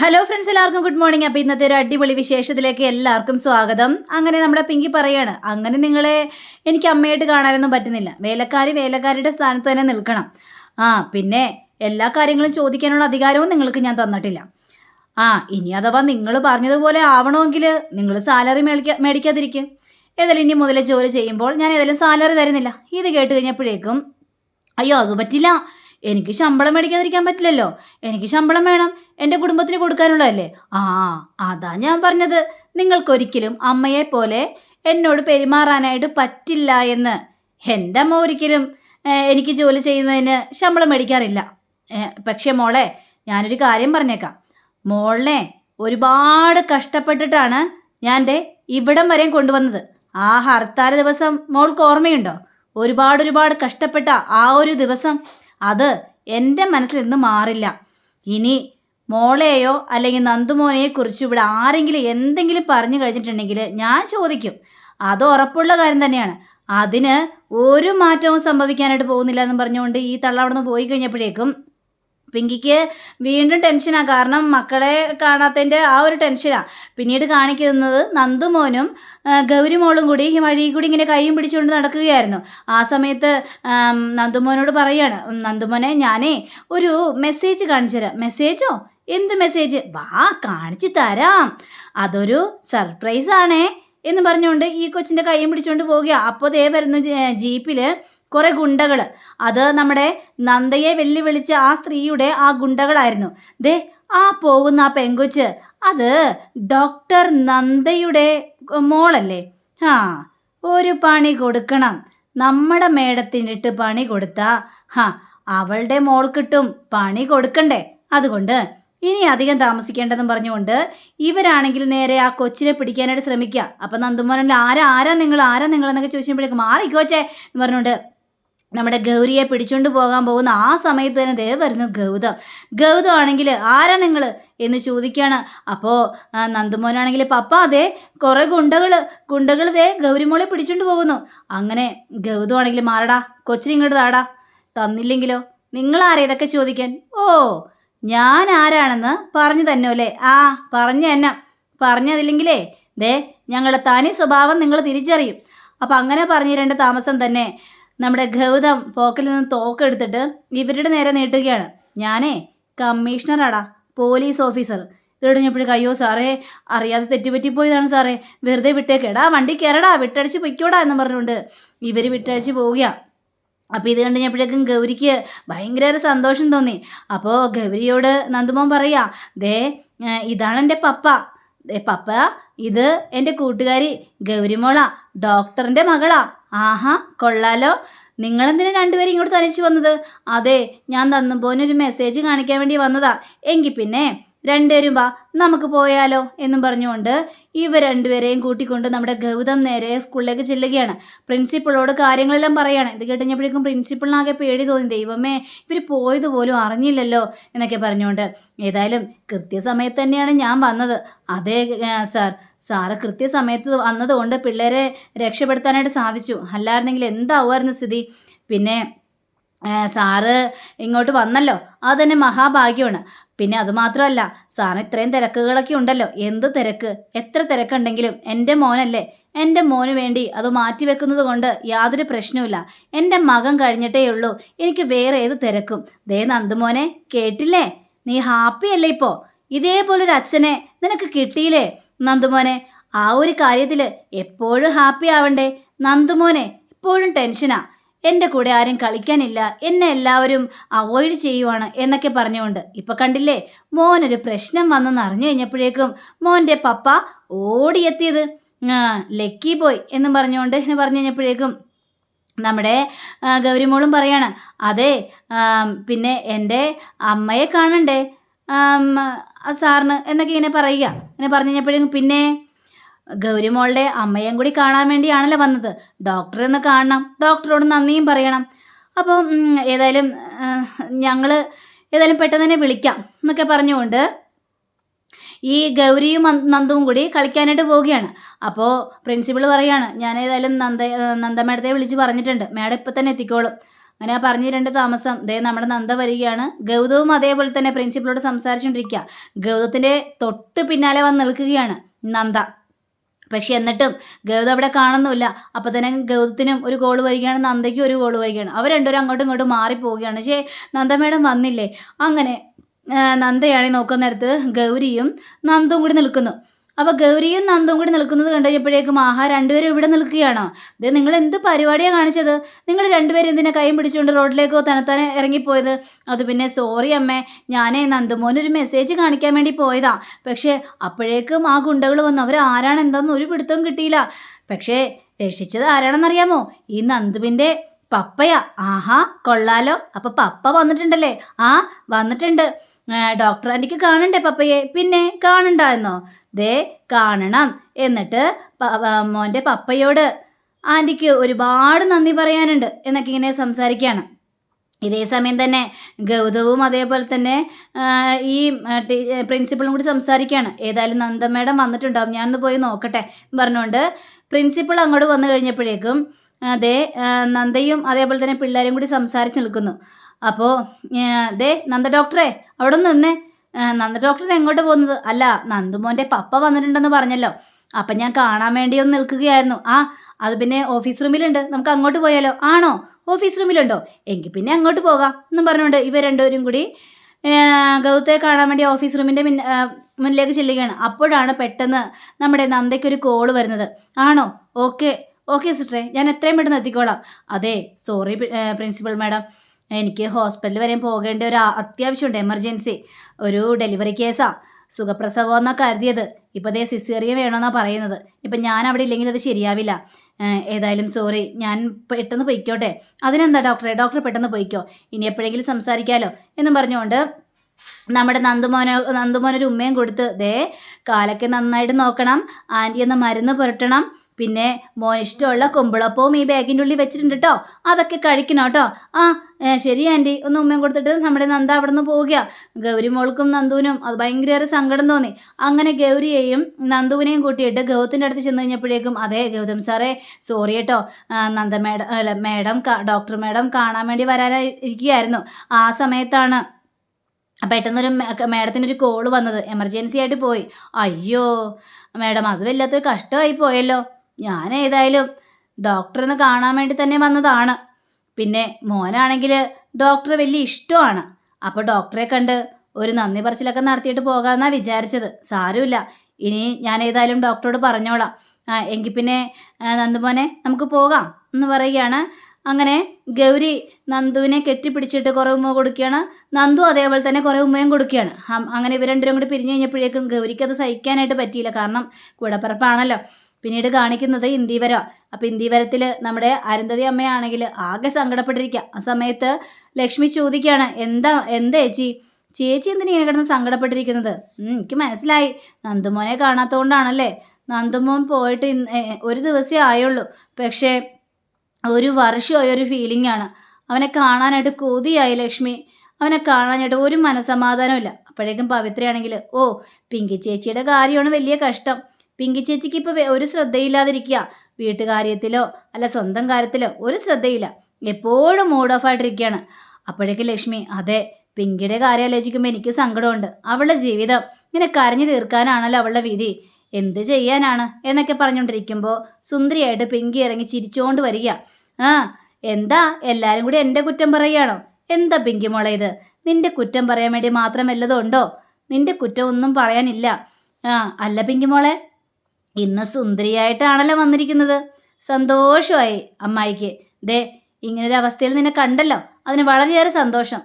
Hello friends എല്ലാവർക്കും good morning അപ്പോൾ ഇന്നത്തെ ഒരു അടിപൊളി വിശേഷത്തിലേക്ക് എല്ലാവർക്കും സ്വാഗതം. അങ്ങനെ നമ്മുടെ പിങ്കി പറയാണ് അങ്ങനെ നിങ്ങളെ എനിക്ക് അമ്മയായിട്ട് കാണാനൊന്നും പറ്റുന്നില്ല. വേലക്കാരി വേലക്കാരിയുടെ സ്ഥാനത്ത് തന്നെ നിൽക്കണം. ആ പിന്നെ എല്ലാ കാര്യങ്ങളും ചോദിക്കാനുള്ള അധികാരവും നിങ്ങൾക്ക് ഞാൻ തന്നിട്ടില്ല. ആ ഇനി അഥവാ നിങ്ങൾ പറഞ്ഞതുപോലെ ആവണമെങ്കിൽ നിങ്ങൾ സാലറി മേടിക്കാ മേടിക്കാതിരിക്കും. ഏതായാലും ഇനി മുതലേ ജോലി ചെയ്യുമ്പോൾ ഞാൻ ഏതായാലും സാലറി തരുന്നില്ല. ഇത് കേട്ട് കഴിഞ്ഞപ്പോഴേക്കും അയ്യോ അത് പറ്റില്ല. എനിക്ക് ശമ്പളം മേടിക്കാതിരിക്കാൻ പറ്റില്ലല്ലോ. എനിക്ക് ശമ്പളം വേണം. എന്റെ കുടുംബത്തിന് കൊടുക്കാനുള്ളതല്ലേ? ആ അതാ ഞാൻ പറഞ്ഞത്. നിങ്ങൾക്കൊരിക്കലും അമ്മയെ പോലെ എന്നോട് പെരുമാറാനായിട്ട് പറ്റില്ല എന്ന്. എന്റെ അമ്മ ഒരിക്കലും എനിക്ക് ജോലി ചെയ്യുന്നതിന് ശമ്പളം മേടിക്കാറില്ല. പക്ഷേ മോളെ ഞാനൊരു കാര്യം പറഞ്ഞേക്കാം. മോളിനെ ഒരുപാട് കഷ്ടപ്പെട്ടിട്ടാണ് ഞാൻ ദേ ഇവിടം വരെയും കൊണ്ടുവന്നത്. ആ ഹർത്താല ദിവസം മോൾക്ക് ഓർമ്മയുണ്ടോ? ഒരുപാട് ഒരുപാട് കഷ്ടപ്പെട്ട ആ ഒരു ദിവസം അത് എന്റെ മനസ്സിൽ നിന്ന് മാറില്ല. ഇനി മോളെയോ അല്ലെങ്കിൽ നന്ദുമോനെയോ കുറിച്ച് ഇവിടെ ആരെങ്കിലും എന്തെങ്കിലും പറഞ്ഞു കഴിഞ്ഞിട്ടുണ്ടെങ്കിൽ ഞാൻ ചോദിക്കും. അത് ഉറപ്പുള്ള കാര്യം തന്നെയാണ്. അതിന് ഒരു മാറ്റവും സംഭവിക്കാനായിട്ട് പോകുന്നില്ല എന്ന് പറഞ്ഞുകൊണ്ട് ഈ തള്ള അവിടെ നിന്ന് പോയി കഴിഞ്ഞപ്പോഴേക്കും പിങ്കിക്ക് വീണ്ടും ടെൻഷനാണ് കാരണം മക്കളെ കാണാത്തതിന്റെ ആ ഒരു ടെൻഷനാണ് പിന്നീട് കാണിക്കുന്നത് നന്ദുമോനും ഗൗരിമോളും കൂടി ഈ വഴിയിൽ കൂടി ഇങ്ങനെ കൈയും പിടിച്ചുകൊണ്ട് നടക്കുകയായിരുന്നു. ആ സമയത്ത് നന്ദുമോനോട് പറയാണ് "ഉം, നന്ദുമോനെ ഞാനേ ഒരു മെസ്സേജ് കാണിച്ചു തരാം. മെസ്സേജോ? എന്ത് മെസ്സേജ്? വാ കാണിച്ചു തരാം. അതൊരു സർപ്രൈസാണേ. എന്ന് പറഞ്ഞുകൊണ്ട് ഈ കൊച്ചിന്റെ കൈയും പിടിച്ചുകൊണ്ട് പോവുക അപ്പോൾ ദേ വരുന്നു ജീപ്പിൽ കുറേ ഗുണ്ടകൾ അത് നമ്മുടെ നന്ദയെ വെല്ലുവിളിച്ച ആ സ്ത്രീയുടെ ആ ഗുണ്ടകളായിരുന്നു. ദേ ആ പോകുന്ന ആ പെങ്കൊച്ച് അത് ഡോക്ടർ നന്ദയുടെ മോളല്ലേ? ആ ഒരു പണി കൊടുക്കണം. നമ്മുടെ മേടത്തിനിട്ട് പണി കൊടുത്താ ഹാ അവളുടെ മോൾ കിട്ടും. പണി കൊടുക്കണ്ടേ? അതുകൊണ്ട് ഇനി അധികം താമസിക്കേണ്ടെന്നും പറഞ്ഞുകൊണ്ട് ഇവരാണെങ്കിൽ നേരെ ആ കൊച്ചിനെ പിടിക്കാനായിട്ട് ശ്രമിക്കുക അപ്പം നന്ദുമോനല്ല ആരാ ആരാ നിങ്ങൾ? ആരാ നിങ്ങൾ എന്നൊക്കെ ചോദിച്ചപ്പോഴേക്കും മാറിക്കോച്ചേ എന്ന് പറഞ്ഞുകൊണ്ട് നമ്മുടെ ഗൗരിയെ പിടിച്ചുകൊണ്ട് പോകാൻ പോകുന്ന ആ സമയത്ത് തന്നെ ദേ വരുന്നു ഗൗതം. ഗൗതം ആണെങ്കിൽ ആരാ നിങ്ങൾ എന്ന് ചോദിക്കുകയാണ് അപ്പോൾ നന്ദുമോനാണെങ്കിൽ പപ്പ അതെ കുറേ ഗുണ്ടകൾ ഗുണ്ടകൾ ദേ ഗൗരിമോളെ പിടിച്ചുകൊണ്ട് പോകുന്നു. അങ്ങനെ ഗൗതം ആണെങ്കിൽ മാറടാ കൊച്ചിനെ ഇങ്ങോട്ട് താടാ തന്നില്ലെങ്കിലോ? നിങ്ങൾ ഇതൊക്കെ ചോദിക്കാൻ? ഓ ഞാൻ ആരാണെന്ന് പറഞ്ഞു തന്നെ അല്ലേ? ആ പറഞ്ഞു തന്നെ. പറഞ്ഞതില്ലെങ്കിലേ ദേ ഞങ്ങളുടെ തനി സ്വഭാവം നിങ്ങൾ തിരിച്ചറിയും. അപ്പം അങ്ങനെ പറഞ്ഞു തരേണ്ട താമസം തന്നെ നമ്മുടെ ഗൗതം പോക്കിൽ നിന്ന് തോക്കെടുത്തിട്ട് ഇവരുടെ നേരെ നീട്ടുകയാണ്. ഞാനേ കമ്മീഷണറാടാ പോലീസ് ഓഫീസർ. ഇതോടഞ്ഞപ്പോഴേക്കും അയ്യോ സാറേ അറിയാതെ തെറ്റുപറ്റിപ്പോയതാണ് സാറേ. വെറുതെ വിട്ടേക്കെടാ വണ്ടി കയറടാ വിട്ടടിച്ച് പൊയ്ക്കോടാ എന്ന് പറഞ്ഞുകൊണ്ട് ഇവർ വിട്ടടിച്ച് പോവുകയാണ് അപ്പോൾ ഇത് കണ്ടുകഴിഞ്ഞപ്പോഴേക്കും ഗൗരിക്ക് ഭയങ്കര സന്തോഷം തോന്നി. അപ്പോൾ ഗൗരിയോട് നന്ദുമോൻ പറയാ ദേ ഇതാണ് എന്റെ പപ്പ. ദേ പപ്പ ഇത് എന്റെ കൂട്ടുകാരി ഗൗരിമോളാ ഡോക്ടറിന്റെ മകളാ. ആഹാ കൊള്ളാലോ. നിങ്ങളെന്തിനാ രണ്ടുപേരും ഇങ്ങോട്ട് തനിച്ച് വന്നത്? അതെ ഞാൻ തന്നുമ്പോനൊരു മെസ്സേജ് കാണിക്കാൻ വേണ്ടി വന്നതാ. എങ്കിൽ പിന്നെ രണ്ടുപേരും വാ നമുക്ക് പോയാലോ എന്നും പറഞ്ഞുകൊണ്ട് ഇവർ രണ്ടുപേരെയും കൂട്ടിക്കൊണ്ട് നമ്മുടെ ഗൗതം നേരെ സ്കൂളിലേക്ക് ചെല്ലുകയാണ്. പ്രിൻസിപ്പളോട് കാര്യങ്ങളെല്ലാം പറയാണ്. ഇത് കേട്ടുകഴിഞ്ഞപ്പോഴേക്കും പ്രിൻസിപ്പളിനാകെ പേടി തോന്നി. ദൈവമേ ഇവർ പോയത് പോലും അറിഞ്ഞില്ലല്ലോ എന്നൊക്കെ പറഞ്ഞുകൊണ്ട്. ഏതായാലും കൃത്യസമയത്ത് തന്നെയാണ് ഞാൻ വന്നത്. അതെ സാർ. സാറ് കൃത്യസമയത്ത് വന്നതുകൊണ്ട് പിള്ളേരെ രക്ഷപ്പെടുത്താനായിട്ട് സാധിച്ചു. അല്ലായിരുന്നെങ്കിൽ എന്താവുമായിരുന്നു സ്ഥിതി? പിന്നെ സാറ് ഇങ്ങോട്ട് വന്നല്ലോ. അത് തന്നെ മഹാഭാഗ്യമാണ്. പിന്നെ അതുമാത്രമല്ല സാറിന് ഇത്രയും തിരക്കുകളൊക്കെ ഉണ്ടല്ലോ. എന്ത് തിരക്ക്? എത്ര തിരക്കുണ്ടെങ്കിലും എന്റെ മോനല്ലേ. എന്റെ മോന് വേണ്ടി അത് മാറ്റിവെക്കുന്നത് കൊണ്ട് യാതൊരു പ്രശ്നവുമില്ല. എന്റെ മകൻ കഴിഞ്ഞിട്ടേ ഉള്ളൂ. എനിക്ക് വേറെ ഏത് തിരക്കും? ദേ നന്ദുമോനെ കേട്ടില്ലേ? നീ ഹാപ്പി അല്ലേ ഇപ്പോൾ ഇതേപോലൊരു അച്ഛനെ നിനക്ക് കിട്ടിയില്ലേ? നന്ദുമോനെ ആ ഒരു കാര്യത്തിൽ എപ്പോഴും ഹാപ്പി ആവണ്ടേ? നന്ദുമോനെ എപ്പോഴും ടെൻഷനാ. എന്റെ കൂടെ ആരും കളിക്കാനില്ല. എന്നെ എല്ലാവരും അവോയ്ഡ് ചെയ്യുവാണ് എന്നൊക്കെ പറഞ്ഞുകൊണ്ട്. ഇപ്പൊ കണ്ടില്ലേ? മോനൊരു പ്രശ്നം വന്നെന്ന് അറിഞ്ഞു കഴിഞ്ഞപ്പോഴേക്കും മോന്റെ പപ്പ ഓടിയെത്തിയത്. ലക്കി പോയി എന്നും പറഞ്ഞുകൊണ്ട് പറഞ്ഞു കഴിഞ്ഞപ്പോഴേക്കും നമ്മുടെ ഗൗരിമോളും പറയാണ് അതെ പിന്നെ എന്റെ അമ്മയെ കാണണ്ടേ? സാറിന്? എന്നൊക്കെ ഇങ്ങനെ പറയുക. ഇങ്ങനെ പറഞ്ഞു കഴിഞ്ഞപ്പോഴേക്കും പിന്നെ ഗൗരിമോളുടെ അമ്മയും കൂടി കാണാൻ വേണ്ടിയാണല്ലോ വന്നത്. ഡോക്ടറെ ഒന്ന് കാണണം. ഡോക്ടറോട് നന്ദിയും പറയണം. അപ്പം ഉം, ഏതായാലും ഞങ്ങൾ ഏതായാലും പെട്ടെന്ന് തന്നെ വിളിക്കാം എന്നൊക്കെ പറഞ്ഞുകൊണ്ട് ഈ ഗൗരിയും നന്ദും നന്ദുവും കൂടി കളിക്കാനായിട്ട് പോവുകയാണ്. അപ്പോൾ പ്രിൻസിപ്പൾ പറയുകയാണ് ഞാൻ ഏതായാലും നന്ദ നന്ദ മേഡത്തെ വിളിച്ച് പറഞ്ഞിട്ടുണ്ട്. മേഡം ഇപ്പം തന്നെ എത്തിക്കോളും. അങ്ങനെ ആ പറഞ്ഞു രണ്ട് താമസം ദേ നമ്മുടെ നന്ദ വരികയാണ്. ഗൗതവും അതേപോലെ തന്നെ പ്രിൻസിപ്പളോട് സംസാരിച്ചുകൊണ്ടിരിക്കുക ഗൗതത്തിന്റെ തൊട്ട് പിന്നാലെ വന്ന് നിൽക്കുകയാണ് നന്ദ. പക്ഷെ എന്നിട്ടും ഗൗതം അവിടെ കാണുന്നില്ല അപ്പോൾ തന്നെ ഗൗതത്തിനും ഒരു ഗോൾ വരികയാണ് നന്ദയ്ക്കും ഒരു ഗോൾ വരികയാണ്. അവർ രണ്ടുപേരും അങ്ങോട്ടും ഇങ്ങോട്ടും മാറിപ്പോവുകയാണ്. പക്ഷേ നന്ദ മേഡം വന്നില്ലേ? അങ്ങനെ ആ, നന്ദയാണെങ്കിൽ നോക്കുന്ന നേരത്ത് ഗൗരിയും നന്ദും കൂടി നിൽക്കുന്നു. അപ്പോൾ ഗൗരിയും നന്ദും കൂടി നിൽക്കുന്നത് കണ്ടു കഴിഞ്ഞപ്പോഴേക്കും ആഹാ രണ്ടുപേരും ഇവിടെ നിൽക്കുകയാണോ? ഇത് നിങ്ങൾ എന്ത് പരിപാടിയാണ് കാണിച്ചത്? നിങ്ങൾ രണ്ടുപേരും എന്തിനാ കൈയും പിടിച്ചുകൊണ്ട് റോഡിലേക്കോ തണുത്താൻ ഇറങ്ങിപ്പോയത്? അത് പിന്നെ സോറി അമ്മേ ഞാനേ നന്ദുമോനൊരു മെസ്സേജ് കാണിക്കാൻ വേണ്ടി പോയതാ. പക്ഷേ അപ്പോഴേക്കും ആ ഗുണ്ടകൾ വന്നു അവർ ആരാണെന്താന്ന് ഒരു പിടുത്തവും കിട്ടിയില്ല. പക്ഷേ രക്ഷിച്ചത് ആരാണെന്നറിയാമോ? ഈ നന്ദുവിന്റെ പപ്പയാ. ആഹാ കൊള്ളാലോ. അപ്പൊ പപ്പ വന്നിട്ടുണ്ടല്ലേ? ആ വന്നിട്ടുണ്ട്. ഡോക്ടർ ആന്റിക്ക് കാണണ്ടേ പപ്പയെ? പിന്നെ കാണണ്ടായിരുന്നോ ദേ കാണണം. എന്നിട്ട് മോന്റെ പപ്പയോട് ആന്റിക്ക് ഒരുപാട് നന്ദി പറയാനുണ്ട് എന്നൊക്കെ ഇങ്ങനെ സംസാരിക്കുകയാണ് ഇതേ സമയം തന്നെ ഗൗതവും അതേപോലെ തന്നെ ഈ പ്രിൻസിപ്പളും കൂടി സംസാരിക്കുകയാണ് ഏതായാലും നന്ദ വന്നിട്ടുണ്ടാവും. ഞാനൊന്ന് പോയി നോക്കട്ടെ പറഞ്ഞുകൊണ്ട് പ്രിൻസിപ്പൾ അങ്ങോട്ട് വന്നു കഴിഞ്ഞപ്പോഴേക്കും അതേ നന്ദയും അതേപോലെ തന്നെ പിള്ളേരും കൂടി സംസാരിച്ച് നിൽക്കുന്നു. അപ്പോൾ ദേ നന്ദ ഡോക്ടറെ അവിടെ നിന്നേ. നന്ദ ഡോക്ടർ എങ്ങോട്ട് പോകുന്നത്? അല്ല നന്ദുമോന്റെ പപ്പ വന്നിട്ടുണ്ടെന്ന് പറഞ്ഞല്ലോ. അപ്പം ഞാൻ കാണാൻ വേണ്ടി ഒന്ന് നിൽക്കുകയായിരുന്നു. ആ അത് പിന്നെ ഓഫീസ് റൂമിലുണ്ട്. നമുക്ക് അങ്ങോട്ട് പോയാലോ? ആണോ? ഓഫീസ് റൂമിലുണ്ടോ? എങ്കിൽ പിന്നെ അങ്ങോട്ട് പോകാം എന്നും പറഞ്ഞുകൊണ്ട് ഇവർ രണ്ടുപേരും കൂടി ഗൗത്തെ കാണാൻ വേണ്ടി ഓഫീസ് റൂമിന്റെ മുൻ മുന്നിലേക്ക് ചെല്ലുകയാണ്. അപ്പോഴാണ് പെട്ടെന്ന് നമ്മുടെ നന്ദയ്ക്കൊരു കോൾ വരുന്നത്. ആണോ? ഓക്കെ. ഓക്കെ സിസ്റ്ററെ ഞാൻ എത്രയും പെട്ടെന്ന് എത്തിക്കോളാം. അതെ സോറി പ്രിൻസിപ്പൽ മാഡം എനിക്ക് ഹോസ്പിറ്റലിൽ വരെ പോകേണ്ട ഒരു അത്യാവശ്യമുണ്ട് എമർജൻസി ഒരു ഡെലിവറി കേസാ സുഖപ്രസവം എന്നാണ് കരുതിയത്. ഇപ്പോൾ അതേ സിസേറിയ വേണമെന്നാണ് പറയുന്നത്. ഇപ്പം ഞാൻ അവിടെ ഇല്ലെങ്കിൽ അത് ശരിയാവില്ല. ഏതായാലും സോറി ഞാൻ പെട്ടെന്ന് പൊയ്ക്കോട്ടെ. അതിനെന്താ ഡോക്ടറെ ഡോക്ടർ പെട്ടെന്ന് പൊയ്ക്കോ. ഇനി എപ്പോഴെങ്കിലും സംസാരിക്കാമല്ലോ എന്നും പറഞ്ഞുകൊണ്ട് നമ്മുടെ നന്ദുമോന നന്ദുമോനൊരു ഉമ്മയും കൊടുത്ത് ദേ കാലൊക്കെ നന്നായിട്ട് നോക്കണം. ആന്റി എന്ന മരുന്ന് പുരട്ടണം. പിന്നെ മോൻ ഇഷ്ടമുള്ള കുമ്പിളപ്പവും ഈ ബാഗിന്റെ ഉള്ളിൽ വെച്ചിട്ടുണ്ട് കേട്ടോ അതൊക്കെ കഴിക്കണം കേട്ടോ ആ ശരി ആന്റി. ഒന്ന് ഉമ്മയും കൊടുത്തിട്ട് നമ്മുടെ നന്ദ അവിടെ നിന്ന് പോവുക ഗൗരി മോൾക്കും നന്ദുവിനും അത് ഭയങ്കരയേറെ സങ്കടം തോന്നി. അങ്ങനെ ഗൗരിയെയും നന്ദുവിനെയും കൂട്ടിയിട്ട് ഗൗതത്തിന്റെ അടുത്ത് ചെന്ന് കഴിഞ്ഞപ്പോഴേക്കും അതെ ഗൗതം സാറേ സോറി കേട്ടോ നന്ദ മേഡം അല്ല മേഡം ഡോക്ടർ മേഡം കാണാൻ വേണ്ടി വരാനിരിക്കുകയായിരുന്നു ആ സമയത്താണ് പെട്ടെന്നൊരു മേഡത്തിനൊരു കോൾ വന്നത്. എമർജൻസി ആയിട്ട് പോയി. അയ്യോ മേഡം അത് വല്ലാത്തൊരു കഷ്ടമായി പോയല്ലോ. ഞാൻ ഏതായാലും ഡോക്ടറിനെ കാണാൻ വേണ്ടി തന്നെ വന്നതാണ്. പിന്നെ മോനാണെങ്കിൽ ഡോക്ടറെ വലിയ ഇഷ്ടമാണ്. അപ്പോൾ ഡോക്ടറെ കണ്ട് ഒരു നന്ദി പറച്ചിലൊക്കെ നടത്തിയിട്ട് പോകാമെന്നാണ് വിചാരിച്ചത്. സാരമില്ല. ഇനി ഞാൻ ഏതായാലും ഡോക്ടറോട് പറഞ്ഞോളാം. ആ എങ്കിൽ പിന്നെ നന്ദുമോനെ നമുക്ക് പോകാം എന്ന് പറയുകയാണ്. അങ്ങനെ ഗൗരി നന്ദുവിനെ കെട്ടിപ്പിടിച്ചിട്ട് കുറേ ഉമ്മ കൊടുക്കുകയാണ്. നന്ദു അതേപോലെ തന്നെ കുറേ ഉമ്മയും കൊടുക്കുകയാണ്. അങ്ങനെ ഇവർ രണ്ടുപേരും കൂടി പിരിഞ്ഞു കഴിഞ്ഞപ്പോഴേക്കും ഗൗരിക്ക് അത് സഹിക്കാനായിട്ട് പറ്റിയില്ല. കാരണം കൂടപ്പിറപ്പാണല്ലോ. പിന്നീട് കാണിക്കുന്നത് ഇന്ദീവരം. അപ്പോൾ ഇന്ദീവരത്തിൽ നമ്മുടെ അരുന്ധതി അമ്മയാണെങ്കിൽ ആകെ സങ്കടപ്പെട്ടിരിക്കുക ആ സമയത്ത് ലക്ഷ്മി ചോദിക്കുകയാണ് എന്താ എന്താ ചേച്ചി? ചേച്ചി എന്തിനാ ഇങ്ങനെ കിടന്ന് സങ്കടപ്പെട്ടിരിക്കുന്നത്? എനിക്ക് മനസ്സിലായി. നന്ദുമോനെ കാണാത്തതുകൊണ്ടാണല്ലേ നന്ദുമോൻ പോയിട്ട് ഒരു ദിവസമേ ആയുള്ളൂ. പക്ഷേ ഒരു വർഷമായ ഒരു ഫീലിംഗ് ആണ്. അവനെ കാണാനായിട്ട് കൊതിയായി ലക്ഷ്മി. അവനെ കാണാനായിട്ട് ഒരു മനസമാധാനമില്ല അപ്പോഴേക്കും പവിത്രയാണെങ്കിൽ ഓ പിങ്കി ചേച്ചിയുടെ കാര്യമാണ് വലിയ കഷ്ടം. പിങ്കി ചേച്ചിക്ക് ഇപ്പോൾ ഒരു ശ്രദ്ധയില്ലാതിരിക്കുക. വീട്ടുകാര്യത്തിലോ അല്ല സ്വന്തം കാര്യത്തിലോ ഒരു ശ്രദ്ധയില്ല. എപ്പോഴും മൂഡ് ഓഫ് ആയിട്ടിരിക്കുകയാണ്. അപ്പോഴേക്ക് ലക്ഷ്മി അതെ പിങ്കിയുടെ കാര്യം ആലോചിക്കുമ്പോൾ എനിക്ക് സങ്കടമുണ്ട്. അവളുടെ ജീവിതം ഇങ്ങനെ കരഞ്ഞു തീർക്കാനാണല്ലോ അവളുടെ വിധി. എന്ത് ചെയ്യാനാണ്? എന്നൊക്കെ പറഞ്ഞുകൊണ്ടിരിക്കുമ്പോൾ സുന്ദരിയായിട്ട് പിങ്കി ഇറങ്ങി ചിരിച്ചുകൊണ്ട് വരിക. ആ എന്താ? എല്ലാവരും കൂടി എന്റെ കുറ്റം പറയുകയാണോ എന്താ പിങ്കി മോളെ ഇത്? നിന്റെ കുറ്റം പറയാൻ വേണ്ടി മാത്രം വല്ലതും ഉണ്ടോ? നിന്റെ കുറ്റം ഒന്നും പറയാനില്ല. ആ അല്ല പിങ്കി മോളെ ഇന്ന് സുന്ദരിയായിട്ടാണല്ലോ വന്നിരിക്കുന്നത്. സന്തോഷമായി അമ്മായിക്ക്. ദേ ഇങ്ങനൊരു അവസ്ഥയിൽ നിന്നെ കണ്ടല്ലോ. അതിന് വളരെയേറെ സന്തോഷം.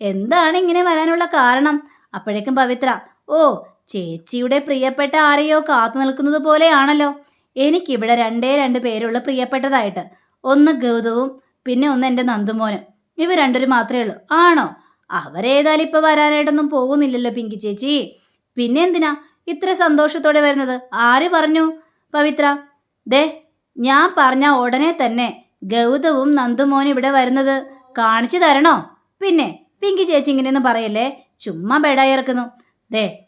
എന്താണ് ഇങ്ങനെ വരാനുള്ള കാരണം? അപ്പോഴേക്കും പവിത്ര ഓ ചേച്ചിയുടെ പ്രിയപ്പെട്ട ആരെയോ കാത്തു നിൽക്കുന്നത് പോലെയാണല്ലോ. എനിക്കിവിടെ രണ്ടേ രണ്ട് പേരുള്ള പ്രിയപ്പെട്ടതായിട്ട്. ഒന്ന് ഗൗതവും പിന്നെ ഒന്ന് എന്റെ നന്ദുമോനും. ഇവ രണ്ടുപേരും മാത്രമേ ഉള്ളൂ. ആണോ? അവരേതായാലും ഇപ്പോൾ വരാനായിട്ടൊന്നും പോകുന്നില്ലല്ലോ പിങ്കി ചേച്ചി. പിന്നെ എന്തിനാ? ഇത്ര സന്തോഷത്തോടെ വരുന്നത്? ആര് പറഞ്ഞു? പവിത്ര. ദേ ഞാൻ പറഞ്ഞ ഉടനെ തന്നെ ഗൗതവും നന്ദുമോൻ ഇവിടെ വരുന്നത് കാണിച്ചു തരണോ? പിന്നെ പിങ്കി ചേച്ചി ഇങ്ങനെയൊന്നും പറയല്ലേ? ചുമ്മാ ബേഡായി ഇറക്കുന്നു. ദേ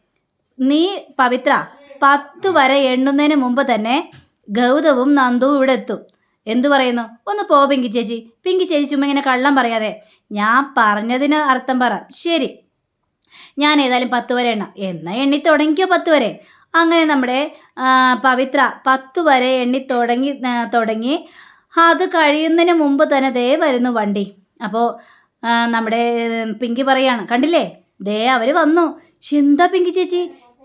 നീ പവിത്ര പത്ത് വരെ എണ്ണുന്നതിന് മുമ്പ് തന്നെ ഗൗതവും നന്ദുവും ഇവിടെ എത്തും. എന്തു പറയുന്നു? ഒന്ന് പോ പിങ്കി ചേച്ചി. പിങ്കി ചേച്ചി ചുമ്മാ ഇങ്ങനെ കള്ളം പറയാതെ. ഞാൻ പറഞ്ഞതിന് അർത്ഥം പറ. ശരി. ഞാൻ ഏതായാലും പത്ത് വരെ എണ്ണ. എന്നാൽ എണ്ണി തുടങ്ങിക്കോ പത്ത് വരെ. അങ്ങനെ നമ്മുടെ പവിത്ര പത്ത് വരെ എണ്ണി തുടങ്ങി തുടങ്ങി. അത് കഴിയുന്നതിന് മുമ്പ് തന്നെ ദേ വരുന്നു വണ്ടി. അപ്പോൾ നമ്മുടെ പിങ്കി പറയാണ്. കണ്ടില്ലേ? ദേ അവർ വന്നു. എന്താ പിങ്കി ചേച്ചി?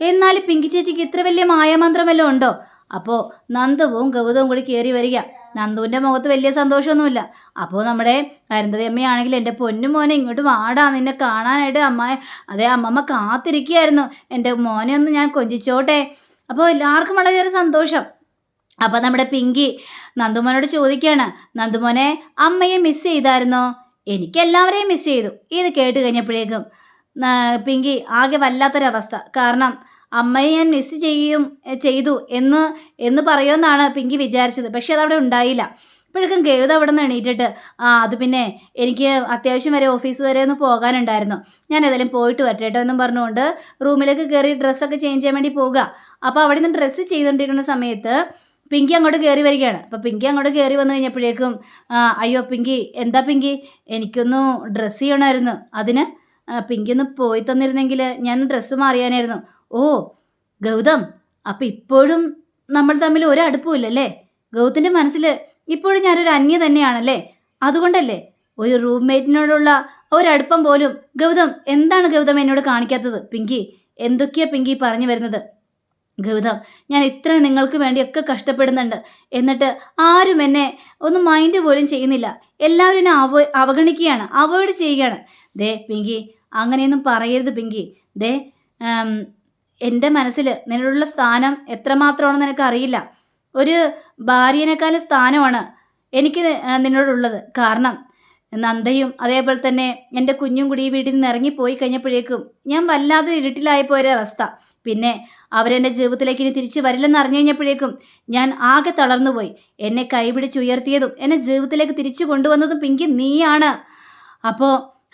എന്നാലും പിങ്കി ചേച്ചിക്ക് ഇത്ര വലിയ മായമന്ത്രം വല്ലതും ഉണ്ടോ? അപ്പോൾ നന്ദവും ഗൗതവും കൂടി കയറി വരിക. നന്ദുവിന്റെ മുഖത്ത് വലിയ സന്തോഷമൊന്നുമില്ല. അപ്പോൾ നമ്മുടെ അരുന്ധതി അമ്മയാണെങ്കിൽ എന്റെ പൊന്നു മോനെ ഇങ്ങോട്ട് വാടാ നിന്നെ കാണാനായിട്ട് അമ്മ അതെ അമ്മമ്മ കാത്തിരിക്കുകയായിരുന്നു. എന്റെ മോനെ ഒന്ന് ഞാൻ കൊഞ്ചിച്ചോട്ടെ. അപ്പോൾ എല്ലാവർക്കും വളരെയേറെ സന്തോഷം. അപ്പോൾ നമ്മുടെ പിങ്കി നന്ദുമോനോട് ചോദിക്കുകയാണ് നന്ദുമോനെ അമ്മയെ മിസ് ചെയ്തായിരുന്നോ? എനിക്ക് എല്ലാവരെയും മിസ് ചെയ്തു. ഇത് കേട്ട് കഴിഞ്ഞപ്പോഴേക്കും പിങ്കി ആകെ വല്ലാത്തൊരവസ്ഥ. കാരണം അമ്മയെ ഞാൻ മിസ് ചെയ്യും ചെയ്തു എന്ന് എന്ന് പറയുമെന്നാണ് പിങ്കി വിചാരിച്ചത്. പക്ഷെ അതവിടെ ഉണ്ടായില്ല. ഇപ്പോഴേക്കും ഗേവത അവിടെ നിന്ന് എണീറ്റിട്ട് ആ അത് പിന്നെ എനിക്ക് അത്യാവശ്യം വരെ ഓഫീസ് വരെ ഒന്ന് പോകാനുണ്ടായിരുന്നു. ഞാൻ ഏതായാലും പോയിട്ട് വരട്ടെട്ടോ എന്നും പറഞ്ഞുകൊണ്ട് റൂമിലേക്ക് കയറി ഡ്രസ്സൊക്കെ ചേഞ്ച് ചെയ്യാൻ വേണ്ടി പോവുക. അപ്പോൾ അവിടെ നിന്ന് ഡ്രസ്സ് ചെയ്തുകൊണ്ടിരിക്കുന്ന സമയത്ത് പിങ്കി അങ്ങോട്ട് കയറി വരികയാണ്. അപ്പോൾ പിങ്കി അങ്ങോട്ട് കയറി വന്നു കഴിഞ്ഞപ്പോഴേക്കും അയ്യോ പിങ്കി എന്താ പിങ്കി? എനിക്കൊന്ന് ഡ്രസ്സ് ചെയ്യണമായിരുന്നു. അതിന് പിങ്കി ഒന്ന് പോയി തന്നിരുന്നെങ്കിൽ ഞാൻ ഡ്രസ്സ് മാറിയാനായിരുന്നു. ഓ ഗൗതം അപ്പം ഇപ്പോഴും നമ്മൾ തമ്മിൽ ഒരടുപ്പമില്ലല്ലേ? ഗൗതത്തിന്റെ മനസ്സിൽ ഇപ്പോഴും ഞാനൊരു അന്യ തന്നെയാണല്ലേ? അതുകൊണ്ടല്ലേ ഒരു റൂംമേറ്റിനോടുള്ള ഒരടുപ്പം പോലും ഗൗതം എന്താണ് ഗൗതം എന്നോട് കാണിക്കാത്തത്? പിങ്കി എന്തൊക്കെയാ പിങ്കി പറഞ്ഞു വരുന്നത്? ഗൗതം ഞാൻ ഇത്ര നിങ്ങൾക്ക് വേണ്ടിയൊക്കെ കഷ്ടപ്പെടുന്നുണ്ട്. എന്നിട്ട് ആരും എന്നെ ഒന്ന് മൈൻഡ് പോലും ചെയ്യുന്നില്ല. എല്ലാവരും എന്നെ അവ അവഗണിക്കുകയാണ് അവോയ്ഡ് ചെയ്യുകയാണ്. ദേ പിങ്കി അങ്ങനെയൊന്നും പറയരുത് പിങ്കി. ദേ എന്റെ മനസ്സിൽ നിന്നോടുള്ള സ്ഥാനം എത്രമാത്രമാണെന്ന് എനിക്കറിയില്ല ഒരു ഭാര്യനേക്കാൾ സ്ഥാനമാണ് എനിക്ക് നിന്നോടുള്ളത്. കാരണം നന്ദയും അതേപോലെ തന്നെ എന്റെ കുഞ്ഞും കൂടി ഈ വീട്ടിൽ നിന്ന് ഇറങ്ങിപ്പോയി കഴിഞ്ഞപ്പോഴേക്കും ഞാൻ വല്ലാതെ ഇരുട്ടിലായിപ്പോയൊരവസ്ഥ. പിന്നെ അവരെന്റെ ജീവിതത്തിലേക്ക് ഇനി തിരിച്ചു വരില്ലെന്ന് അറിഞ്ഞു കഴിഞ്ഞപ്പോഴേക്കും ഞാൻ ആകെ തളർന്നുപോയി. എന്നെ കൈപിടിച്ചുയർത്തിയതും എന്നെ ജീവിതത്തിലേക്ക് തിരിച്ചു കൊണ്ടുവന്നതും പിങ്കി നീയാണ്. അപ്പോൾ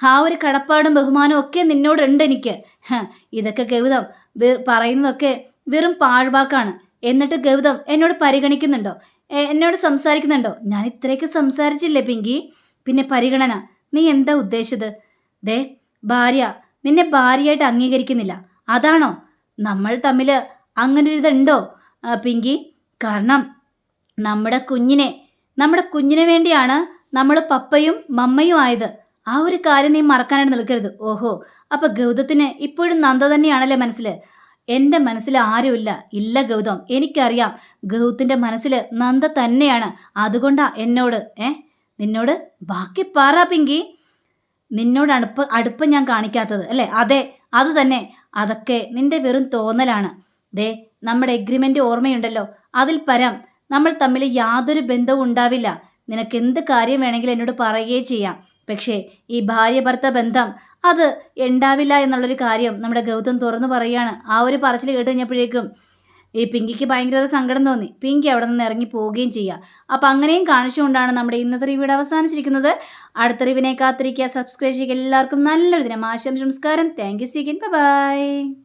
ആ ഒരു കടപ്പാടും ബഹുമാനവും ഒക്കെ നിന്നോടുണ്ട് എനിക്ക്. ഇതൊക്കെ ഗൗതം പറയുന്നതൊക്കെ വെറും പാഴ്വാക്കാണ്. എന്നിട്ട് ഗൗതം എന്നോട് പരിഗണിക്കുന്നുണ്ടോ? എന്നോട് സംസാരിക്കുന്നുണ്ടോ? ഞാൻ ഇത്രയൊക്കെ സംസാരിച്ചില്ലേ പിങ്കി? പിന്നെ പരിഗണന നീ എന്താ ഉദ്ദേശിച്ചത്? ദേ ഭാര്യ നിന്നെ ഭാര്യയായിട്ട് അംഗീകരിക്കുന്നില്ല. അതാണോ? നമ്മൾ തമ്മിൽ അങ്ങനെ ഒരു പിങ്കി കാരണം നമ്മുടെ കുഞ്ഞിനെ നമ്മുടെ കുഞ്ഞിന് വേണ്ടിയാണ് നമ്മൾ പപ്പയും മമ്മയും ആയത്. ആ ഒരു കാര്യം നീ മറക്കാനായിട്ട് നിൽക്കരുത്. ഓഹോ. അപ്പൊ ഗൗതത്തിന് ഇപ്പോഴും നന്ദ തന്നെയാണല്ലേ മനസ്സിൽ എന്റെ മനസ്സിൽ ആരുമില്ല. ഇല്ല ഗൗതം. എനിക്കറിയാം ഗൗതത്തിന്റെ മനസ്സിൽ നന്ദ തന്നെയാണ്. അതുകൊണ്ടാ എന്നോട് ഏ? നിന്നോട്? ബാക്കി പറ പിങ്കി. നിന്നോട് അടുപ്പ് അടുപ്പം ഞാൻ കാണിക്കാത്തത് അല്ലേ? അതെ അത് തന്നെ. അതൊക്കെ നിന്റെ വെറും തോന്നലാണ്. ദേ നമ്മുടെ എഗ്രിമെന്റ് ഓർമ്മയുണ്ടല്ലോ. അതിൽ പരം നമ്മൾ തമ്മിൽ യാതൊരു ബന്ധവും ഉണ്ടാവില്ല. നിനക്ക് എന്ത് കാര്യം വേണമെങ്കിലും എന്നോട് പറയുകയും ചെയ്യാം. പക്ഷേ ഈ ഭാര്യ ഭർത്ത ബന്ധം അത് ഉണ്ടാവില്ല എന്നുള്ളൊരു കാര്യം നമ്മുടെ ഗൗതം തുറന്നു പറയുകയാണ്. ആ ഒരു പറച്ചിൽ കേട്ട് കഴിഞ്ഞപ്പോഴേക്കും ഈ പിങ്കിക്ക് ഭയങ്കര സങ്കടം തോന്നി. പിങ്കി അവിടെ നിന്ന് ഇറങ്ങി പോവുകയും ചെയ്യുക അപ്പം അങ്ങനെയും കാണിച്ചുകൊണ്ടാണ് നമ്മുടെ ഇന്നത്തെ റിവ്യൂടെ അവസാനിച്ചിരിക്കുന്നത്. അടുത്ത റിവിനെ കാത്തിരിക്കുക. സബ്സ്ക്രൈബ് ചെയ്യുക. എല്ലാവർക്കും നല്ലൊരു ദിനം. ആശംസ നമസ്കാരം. Thank you സീക്കിൻ by